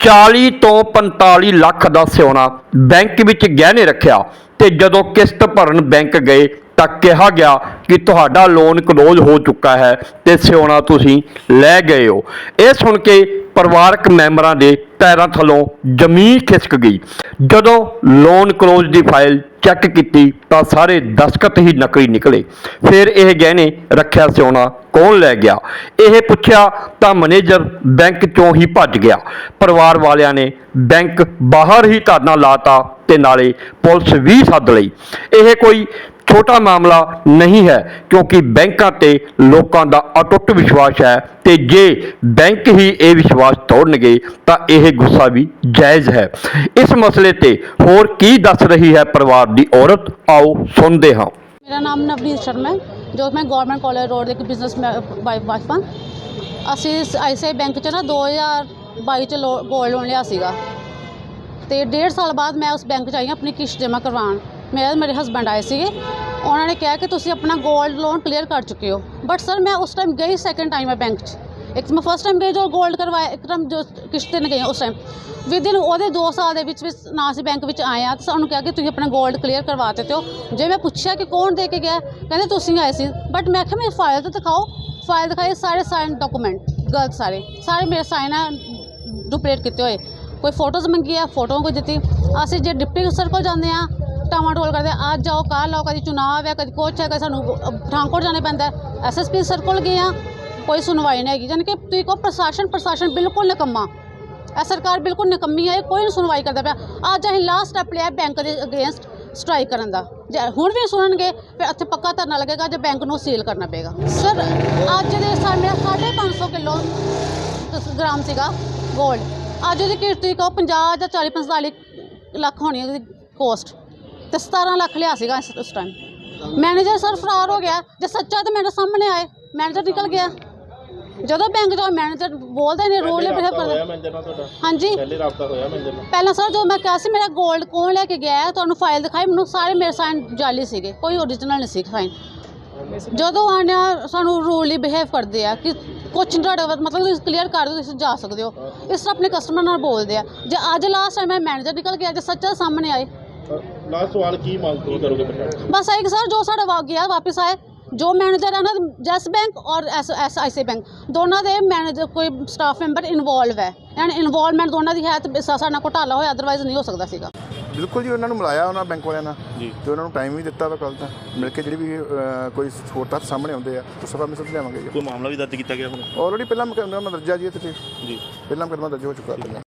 40 ਤੋਂ 45 ਲੱਖ ਦਾ ਸਿਉਣਾ ਬੈਂਕ ਵਿੱਚ ਗਹਿਣੇ ਰੱਖਿਆ ਤੇ ਜਦੋਂ ਕਿਸ਼ਤ ਭਰਨ ਬੈਂਕ ਗਏ ਤਾਂ ਕਿਹਾ ਗਿਆ ਕਿ ਤੁਹਾਡਾ ਲੋਨ ਕਲੋਜ਼ ਹੋ ਚੁੱਕਾ ਹੈ ਤੇ ਸਿਉਣਾ ਤੁਸੀਂ ਲੈ ਗਏ ਹੋ। ਇਹ ਸੁਣ ਕੇ ਪਰਿਵਾਰਕ ਮੈਂਬਰਾਂ ਦੇ ਪੈਰਾਂ ਥੱਲੋਂ ਜ਼ਮੀਨ ਖਿਸਕ ਗਈ। ਜਦੋਂ ਲੋਨ ਕਲੋਜ਼ ਦੀ ਫਾਈਲ ਚੈੱਕ ਕੀਤੀ ਤਾਂ ਸਾਰੇ ਦਸਖਤ ਹੀ ਨਕਲੀ ਨਿਕਲੇ। ਫਿਰ ਇਹ ਗਹਿਣੇ ਰੱਖਿਆ ਸਿਉਣਾ ਕੌਣ ਲੈ ਗਿਆ? ਇਹ ਪੁੱਛਿਆ ਤਾਂ ਮੈਨੇਜਰ ਬੈਂਕ ਚੋਂ ਹੀ ਭੱਜ ਗਿਆ। ਪਰਿਵਾਰ ਵਾਲਿਆਂ ਨੇ ਬੈਂਕ ਬਾਹਰ ਹੀ ਧਰਨਾ ਲਾਤਾ ਤੇ ਨਾਲੇ ਪੁਲਿਸ ਵੀ ਸੱਦ ਲਈ। ਇਹ ਕੋਈ ਛੋਟਾ ਮਾਮਲਾ ਨਹੀਂ ਹੈ, ਕਿਉਂਕਿ ਬੈਂਕਾਂ ਤੇ ਲੋਕਾਂ ਦਾ ਅਟੁੱਟ ਵਿਸ਼ਵਾਸ ਹੈ ਤੇ ਜੇ ਬੈਂਕ ਹੀ ਇਹ ਵਿਸ਼ਵਾਸ ਤੋੜਨਗੇ ਤਾਂ ਇਹ ਗੁੱਸਾ ਵੀ ਜਾਇਜ਼ ਹੈ। ਇਸ ਮਸਲੇ ਤੇ ਹੋਰ ਕੀ ਦੱਸ ਰਹੀ ਹੈ ਪਰਿਵਾਰ ਦੀ ਔਰਤ? ਆਓ ਸੁਣਦੇ ਹਾਂ। ਮੇਰਾ ਨਾਮ ਨਵਨੀਤ ਸ਼ਰਮਾ ਹੈ, ਜੋ ਮੈਂ ਗਵਰਨਮੈਂਟ ਕਾਲਜ ਰੋਡ ਦੇ ਇੱਕ ਬਿਜ਼ਨਸ ਵਾਈਫ ਹਾਂ। ਅਸੀਂ ਆਈਸੀਆਈ ਬੈਂਕ 'ਚ ਨਾ 2022 ਚ ਗੋਲਡ ਲੋਨ ਲਿਆ ਸੀਗਾ। ਤੇ ਡੇਢ ਸਾਲ ਬਾਅਦ ਮੈਂ ਉਸ ਬੈਂਕ 'ਚ ਆਈ ਹਾਂ ਆਪਣੀ ਕਿਸ਼ਤ ਜਮ੍ਹਾਂ ਕਰਵਾਉਣ। ਮੇਰੇ ਮੇਰੇ ਹਸਬੰਡ ਆਏ ਸੀਗੇ। ਉਹਨਾਂ ਨੇ ਕਿਹਾ ਕਿ ਤੁਸੀਂ ਆਪਣਾ ਗੋਲਡ ਲੋਨ ਕਲੀਅਰ ਕਰ ਚੁੱਕੇ ਹੋ। ਬਟ ਸਰ ਮੈਂ ਉਸ ਟਾਈਮ ਗਈ ਸੈਕੰਡ ਟਾਈਮ ਹੈ ਬੈਂਕ 'ਚ। ਇੱਕ ਮੈਂ ਫਸਟ ਟਾਈਮ ਗਈ ਜੋ ਗੋਲਡ ਕਰਵਾਇਆ, ਇੱਕ ਟਾਈਮ ਜੋ ਕਿਸ਼ਤ ਦੇਣ ਗਈ ਉਸ ਟਾਈਮ ਵਿਦਿਨ ਉਹਦੇ 2 ਸਾਲ ਦੇ ਵਿੱਚ ਵਿੱਚ ਨਾ ਅਸੀਂ ਬੈਂਕ ਵਿੱਚ ਆਏ ਆ ਤੇ ਸਾਨੂੰ ਕਿਹਾ ਕਿ ਤੁਸੀਂ ਆਪਣਾ ਗੋਲਡ ਕਲੀਅਰ ਕਰਵਾ ਦਿੱਤੇ ਹੋ। ਜੇ ਮੈਂ ਪੁੱਛਿਆ ਕਿ ਕੌਣ ਦੇ ਕੇ ਗਿਆ, ਕਹਿੰਦੇ ਤੁਸੀਂ ਆਏ ਸੀ। ਬਟ ਮੈਂ ਕਿਹਾ ਮੇਰੀ ਫਾਈਲ ਤਾਂ ਦਿਖਾਓ। ਫਾਈਲ ਦਿਖਾਈ ਸਾਰੇ ਸਾਈਨ ਡਾਕੂਮੈਂਟ ਗਲਤ ਸਾਰੇ। ਸਾਰੇ ਮੇਰੇ ਸਾਈਨ ਆ ਡੁਪਲੀਕੇਟ ਕੀਤੇ ਹੋਏ। ਕੋਈ ਫੋਟੋਜ਼ ਮੰਗੀ ਆ ਫੋਟੋ ਕੋਈ ਦਿੱਤੀ। ਅਸੀਂ ਜੇ ਡਿਪਟੀ ਸਰ ਕੋਲ ਜਾਂਦੇ ਆ ਟਾਵਾਂ ਟੋਲ ਕਰਦੇ ਆ, ਅੱਜ ਜਾਓ ਕੱਲ੍ਹ ਆਓ ਕਦੀ ਚੁਣਾਵ ਹੈ ਕਦੀ ਕੁਛ ਹੈ ਕਦੀ ਸਾਨੂੰ ਪਠਾਨਕੋਟ ਜਾਣਾ ਪੈਂਦਾ ਐਸਐਸਪੀ ਸਰ ਕੋਲ ਗਏ ਆ ਕੋਈ ਸੁਣਵਾਈ ਨਹੀਂ ਹੈਗੀ। ਯਾਨੀ ਕਿ ਤੁਸੀਂ ਕਹੋ ਪ੍ਰਸ਼ਾਸਨ ਪ੍ਰਸ਼ਾਸਨ ਬਿਲਕੁਲ ਨਿਕੰਮਾ। ਇਹ ਸਰਕਾਰ ਬਿਲਕੁਲ ਨਿਕੰਮੀ ਹੈ ਕੋਈ ਨਹੀਂ ਸੁਣਵਾਈ ਕਰਦਾ ਪਿਆ। ਅੱਜ ਅਸੀਂ ਲਾਸਟ ਸਟੈਪ ਲਿਆ ਬੈਂਕ ਦੇ ਅਗੇਂਸਟ ਸਟ੍ਰਾਈਕ ਕਰਨ ਦਾ। ਜੇ ਹੁਣ ਵੀ ਸੁਣਨਗੇ ਫਿਰ ਇੱਥੇ ਪੱਕਾ ਧਰਨਾ ਲੱਗੇਗਾ ਜੇ ਬੈਂਕ ਨੂੰ ਸੀਲ ਕਰਨਾ ਪਏਗਾ। ਸਰ ਅੱਜ ਦੇ ਸਾਹਮਣੇ 550 ਕਿਲੋ ਗ੍ਰਾਮ ਸੀਗਾ ਗੋਲਡ ਅੱਜ ਉਹਦੀ ਕੀਰਤੀ ਕਹੋ 50 ਜਾਂ 40 45 ਲੱਖ ਹੋਣੀ ਉਹਦੀ ਕੋਸਟ ਤੇ 17 ਲੱਖ ਲਿਆ ਸੀਗਾ ਇਸ ਉਸ ਟਾਈਮ ਮੈਨੇਜਰ ਸਰ ਫਰਾਰ ਹੋ ਗਿਆ। ਜੇ ਸੱਚਾ ਤਾਂ ਮੇਰੇ ਸਾਹਮਣੇ ਆਏ। ਮੈਨੇਜਰ ਨਿਕਲ ਗਿਆ। ਜਦੋਂ ਬੈਂਕ ਜਾਓ ਮੈਨੇਜਰ ਬੋਲਦੇ ਨੇ ਰੋਲ ਹੋਇਆ ਮੈਨੇਜਰ ਨਾਲ ਤੁਹਾਡਾ? ਹਾਂਜੀ। ਪਹਿਲੇ ਰਾਬਤਾ ਹੋਇਆ ਮੈਨੇਜਰ ਨਾਲ? ਪਹਿਲਾਂ ਸਰ ਜਦੋਂ ਮੈਂ ਕਿਹਾ ਸੀ ਮੇਰਾ 골ਡ ਕੌਣ ਲੈ ਕੇ ਗਿਆ ਹੈ? ਤੁਹਾਨੂੰ ਫਾਈਲ ਦਿਖਾਈ। ਮੈਨੂੰ ਸਾਰੇ ਮੇਰੇ ਸਾਈਨ ਜਾਲੀ ਸੀਗੇ। ਕੋਈ ਓਰੀਜਨਲ ਨਹੀਂ ਸੀ ਸਾਈਨ ਜਦੋਂ ਆਣਿਆ ਸਾਨੂੰ ਰੂਲੀ ਬਿਹੇਵ ਕਰਦੇ ਆ ਕਿ ਕੁਛ ਨਹੀਂ ਤੁਹਾਡੇ ਮਤਲਬ ਤੁਸੀਂ ਕਲੀਅਰ ਕਰ ਦਿਓ ਤੁਸੀਂ ਜਾ ਸਕਦੇ ਹੋ। ਇਸ ਤਰ੍ਹਾਂ ਆਪਣੇ ਕਸਟਮਰ ਨਾਲ ਬੋਲਦੇ ਆ। ਜੇ ਅੱਜ ਲਾਸਟ ਟਾਈਮ ਮੈਂ ਮੈਨੇਜਰ ਨਿਕਲ ਗਿਆ ਜੇ ਸੱਚਾ ਸਾਹਮਣੇ ਆਏ ਲਾਸਟ ਸਵਾਲ ਕੀ ਮੰਗ ਕੀ ਕਰੋਗੇ ਪ੍ਰਸ਼ਾਸਨ ਬਸ ਇੱਕ ਸਰ ਜੋ ਸਾਡਾ ਵਾ ਗਿਆ ਵਾਪਸ ਆਏ। ਜੋ ਮੈਨੇਜਰ ਹੈ ਨਾ ਜੈਸ ਬੈਂਕ ਔਰ S S I C bank ਦੋਨਾਂ ਦੇ ਮੈਨੇਜਰ ਕੋਈ ਸਟਾਫ ਮੈਂਬਰ ਇਨਵੋਲਵ ਹੈ। ਐਂਡ ਇਨਵੋਲਵਮੈਂਟ ਦੋਨਾਂ ਦੀ ਹੈ ਤੇ ਸਾਡਾ ਨਾਲ ਘੁਟਾਲਾ ਹੋਇਆ ਅਦਰਵਾਈਜ਼ ਨਹੀਂ ਹੋ ਸਕਦਾ ਸੀਗਾ। ਬਿਲਕੁਲ ਜੀ ਉਹਨਾਂ ਨੂੰ ਮਿਲਾਇਆ ਉਹਨਾਂ ਬੈਂਕ ਵਾਲਿਆਂ ਨਾਲ। ਜੀ। ਤੇ ਉਹਨਾਂ ਨੂੰ ਟਾਈਮ ਵੀ ਦਿੱਤਾ ਵਾ ਕੱਲ ਤਾਂ ਮਿਲ ਕੇ ਜਿਹੜੀ ਵੀ ਅਹ, ਕੋਈ ਹੋਰ ਤੱਥ ਸਾਹਮਣੇ ਆਉਂਦੇ ਆ ਉਹ ਸਭਾ ਮਿਸਲ ਲਿਆਵਾਂਗੇ ਜੀ। ਕੋਈ ਮਾਮਲਾ ਵੀ ਦਰਜ ਕੀਤਾ ਗਿਆ ਹੁਣ? ਆਲਰੇਡੀ ਪਹਿਲਾਂ ਮੁਕੱਦਮਾ ਦਰਜਾ ਜੀ ਇੱਥੇ ਜੀ। ਪਹਿਲਾਂ ਮੁਕੱਦਮਾ ਦਰਜ ਹੋ ਚੁੱਕਾ। ਪਹਿਲਾਂ